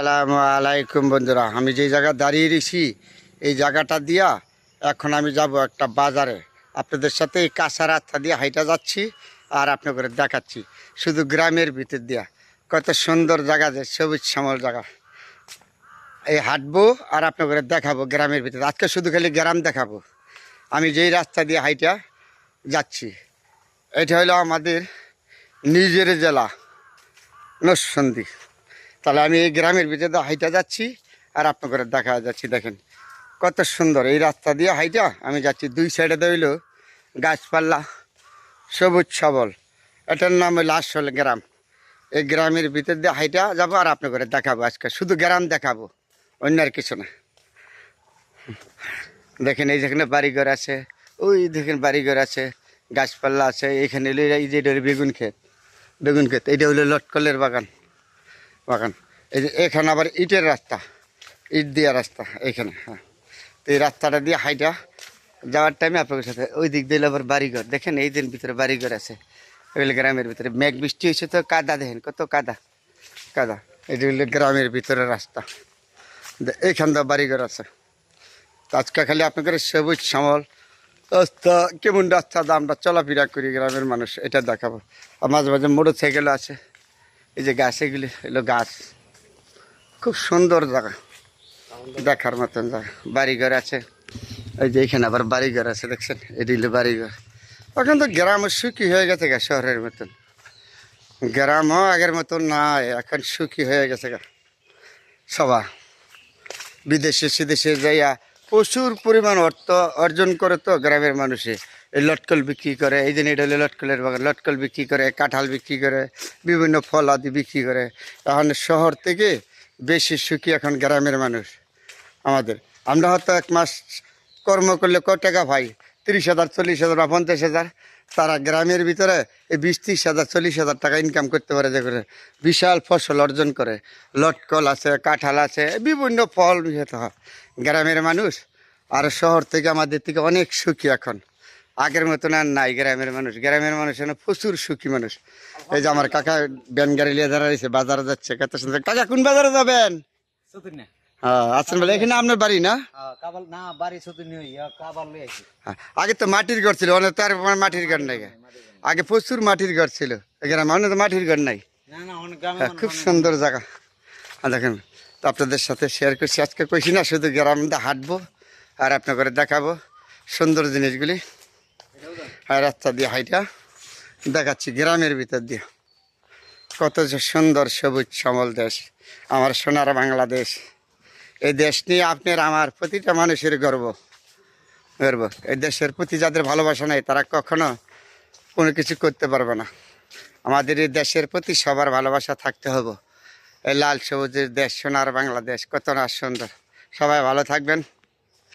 আসসালামু আলাইকুম বন্ধুরা, আমি যে জায়গা দাঁড়িয়ে রয়েছি, এই জায়গাটা দিয়া এখন আমি যাব একটা বাজারে। আপনাদের সাথে এই কাঁচা রাস্তা দিয়ে হাইটা যাচ্ছি আর আপনি করে দেখাচ্ছি, শুধু গ্রামের ভিতর দিয়া। কত সুন্দর জায়গা যে, সবুজ শ্যামল জায়গা। এই হাঁটবো আর আপনি করে দেখাবো গ্রামের ভিতরে। আজকে শুধু খালি গ্রাম দেখাবো। আমি যেই রাস্তা দিয়ে হাইটা যাচ্ছি, এটা হলো আমাদের নিজের জেলা নসন্দি তাহলে আমি এই গ্রামের ভিতরে হাইটা যাচ্ছি আর আপনাদের দেখা যাচ্ছি, দেখেন। কত সুন্দর এই রাস্তা দিয়ে হাইটা। আমি যাচ্ছি দুই সাইডে দইল গাছপাল্লা সবুজ সবল। এটার নাম হলো আসল গ্রাম। এই গ্রামের ভিতর দিয়ে হাইটা যাব আর আপনার আপনাদের দেখাবো আজকে। শুধু গ্রাম দেখাবো, অন্য আর কিছু না। দেখেন এই যেখানে বাড়িঘর আছে, ওই দেখেন বাড়িঘর আছে গাছপাল্লা আছে এইখানে এই যে বেগুন ক্ষেত। বেগুন ক্ষেত এইটা হলো লটকলের বাগান। বাগান। এই যে এখানে আবার ইটের রাস্তা। ইট দেওয়া রাস্তা এইখানে হ্যাঁ। তো এই রাস্তাটা দিয়ে হাইটা যাওয়ার টাইমে আপনাদের সাথে ওই দিক দিয়ে আবার বাড়িঘর। দেখেন এই দিন ভিতরে বাড়িঘর আছে। ওইগুলো গ্রামের ভিতরে। মেঘ বৃষ্টি হয়েছে তো কাদা, দেখেন কত কাদা। কাদা। এটা হলো গ্রামের ভিতরে রাস্তা। এইখান দিয়ে বাড়িঘর আছে। আজকে খালি আপনাদের সবুজ শ্যামল রাস্তা কেমন রাস্তা আমরা চলাফেরা করি গ্রামের মানুষ, এটা দেখাবো। আর মাঝে মাঝে মোটর সাইকেল আছে। এই যে গাছ, এগুলি এগুলো গাছ। খুব সুন্দর জায়গা। দেখার মতন জায়গা। বাড়িঘর আছে। এই যে এখানে আবার বাড়িঘর আছে, দেখছেন? এটি হলো বাড়িঘর। এখন তো গ্রাম সুখী হয়ে গেছে গা, শহরের মতন। গ্রামও আগের মতন নাই, এখন সুখী হয়ে গেছে গা। সবা বিদেশে, সিদেশে যাইয়া প্রচুর পরিমাণ অর্থ অর্জন করে তো গ্রামের মানুষে। এই লটকল বিক্রি করে, এই যে এটা লটকলের বাগান, লটকল বিক্রি করে, কাঁঠাল বিক্রি করে, বিভিন্ন ফল আদি বিক্রি করে। এখন শহর থেকে বেশি সুখী এখন গ্রামের মানুষ আমাদের। আমরা হয়তো এক মাস কর্ম করলে কত টাকা পাই? তিরিশ হাজার, চল্লিশ হাজার বা পঞ্চাশ হাজার। তারা গ্রামের ভিতরে এই বিশ, ত্রিশ হাজার, চল্লিশ হাজার টাকা ইনকাম করতে পারে যে করে বিশাল ফসল অর্জন করে। লটকল আছে, কাঁঠাল আছে, বিভিন্ন ফল গ্রামের মানুষ আর শহর থেকে আমাদের থেকে অনেক সুখী এখন। আগের মতন আর নাই গ্রামের মানুষ। গ্রামের মানুষ প্রচুর সুখী মানুষ। এই যে আমার কাকা ব্যান গাড়ি নিয়ে দাঁড়াইছে বাজারে যাচ্ছে কত সুন্দর। কাকা কোন বাজারে যাবেন? হ্যাঁ আছেন বলে এখানে আপনার বাড়ি না? আইছি হ্যাঁ, আগে তো মাটির ঘর ছিল অনেক তো আর মাটির ঘর নাই। আগে প্রচুর মাটির ঘর ছিল অনেক মাটির ঘর নাই। হ্যাঁ, খুব সুন্দর জায়গা। আর দেখেন তো আপনাদের সাথে শেয়ার করছি। আজকে কইছি না শুধু গ্রাম হাঁটবো আর আপনাকে দেখাবো সুন্দর জিনিসগুলি। আর রাস্তা দিয়ে হাইটা, দেখাচ্ছি গ্রামের ভিতর দিয়ে। কত যে সুন্দর সবুজ সমল দেশ, আমার সোনার বাংলাদেশ। এই দেশ নিয়ে আপনার আমার প্রতিটা মানুষের গর্ব গর্ব। এই দেশের প্রতি যাদের ভালোবাসা নেই, তারা কখনো কোনো কিছু করতে পারবে না। আমাদের এই দেশের প্রতি সবার ভালোবাসা থাকতে হবে। এই লাল সবুজের দেশ, সোনার বাংলাদেশ, কত না সুন্দর। সবাই ভালো থাকবেন।